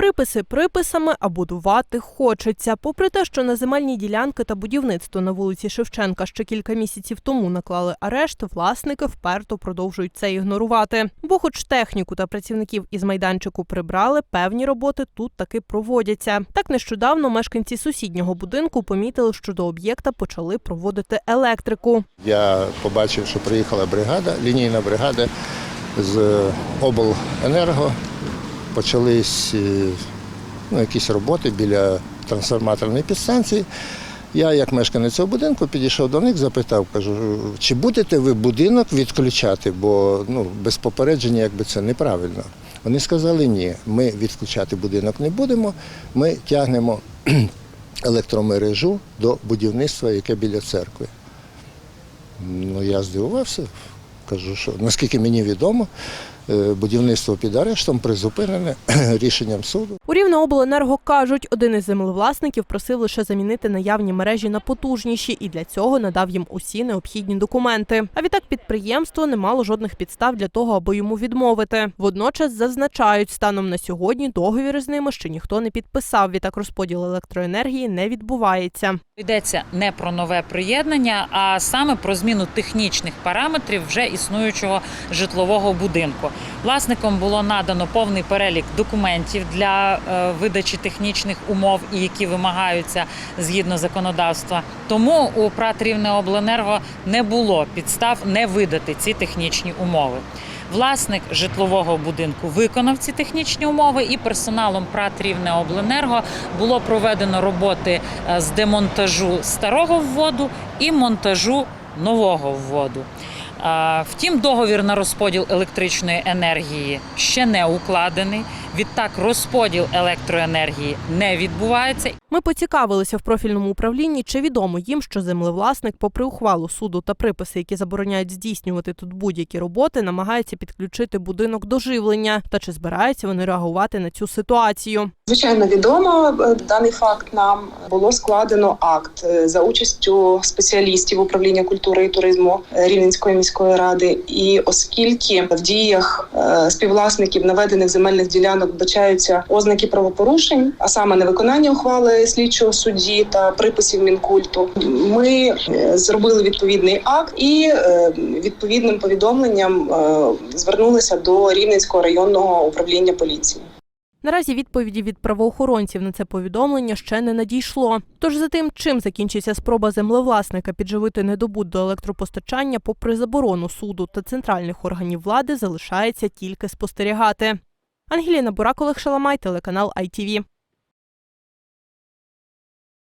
Приписи приписами, а будувати хочеться. Попри те, що на земельні ділянки та будівництво на вулиці Шевченка ще кілька місяців тому наклали арешт, власники вперто продовжують це ігнорувати. Бо, хоч техніку та працівників із майданчику прибрали, певні роботи тут таки проводяться. Так нещодавно мешканці сусіднього будинку помітили, що до об'єкта почали проводити електрику. Я побачив, що приїхала бригада, лінійна бригада з обленерго. Почались е, ну, якісь роботи біля трансформаторної підстанції. Я, як мешканець цього будинку, підійшов до них, запитав, кажу, чи будете ви будинок відключати, бо ну, без попередження якби це неправильно. Вони сказали, ні, ми відключати будинок не будемо, ми тягнемо електромережу до будівництва, яке біля церкви. Ну, я здивувався. Кажу, що наскільки мені відомо, будівництво під арештом призупинене рішенням суду. У Рівнеобленерго кажуть, один із землевласників просив лише замінити наявні мережі на потужніші і для цього надав їм усі необхідні документи. А відтак підприємство не мало жодних підстав для того, аби йому відмовити. Водночас зазначають, станом на сьогодні договір з ними ще ніхто не підписав. Відтак розподіл електроенергії не відбувається. Йдеться не про нове приєднання, а саме про зміну технічних параметрів вже існуючого житлового будинку. Власникам було надано повний перелік документів для е, видачі технічних умов, і які вимагаються згідно законодавства. Тому у ПРАТ Рівнеобленерго не було підстав не видати ці технічні умови. Власник житлового будинку виконав ці технічні умови, і персоналом ПРАТ Рівнеобленерго було проведено роботи е, з демонтажу старого вводу і монтажу нового вводу. Втім, договір на розподіл електричної енергії ще не укладений. Відтак, розподіл електроенергії не відбувається. Ми поцікавилися в профільному управлінні, чи відомо їм, що землевласник, попри ухвалу суду та приписи, які забороняють здійснювати тут будь-які роботи, намагається підключити будинок до живлення, та чи збираються вони реагувати на цю ситуацію. Звичайно, відомо е, даний факт нам було складено акт е, за участю спеціалістів управління культури і туризму е, Рівненської міської ради. І оскільки в діях співвласників наведених земельних ділянок вбачаються ознаки правопорушень, а саме невиконання ухвали слідчого судді та приписів мінкульту, ми е, зробили відповідний акт і е, відповідним повідомленням е, звернулися до Рівненського районного управління поліції. Наразі відповіді від правоохоронців на це повідомлення ще не надійшло. Тож за тим, чим закінчиться спроба землевласника підживити недобут до електропостачання, попри заборону суду та центральних органів влади, залишається тільки спостерігати. Ангеліна Бурак, Олег Шаламай, телеканал ITV.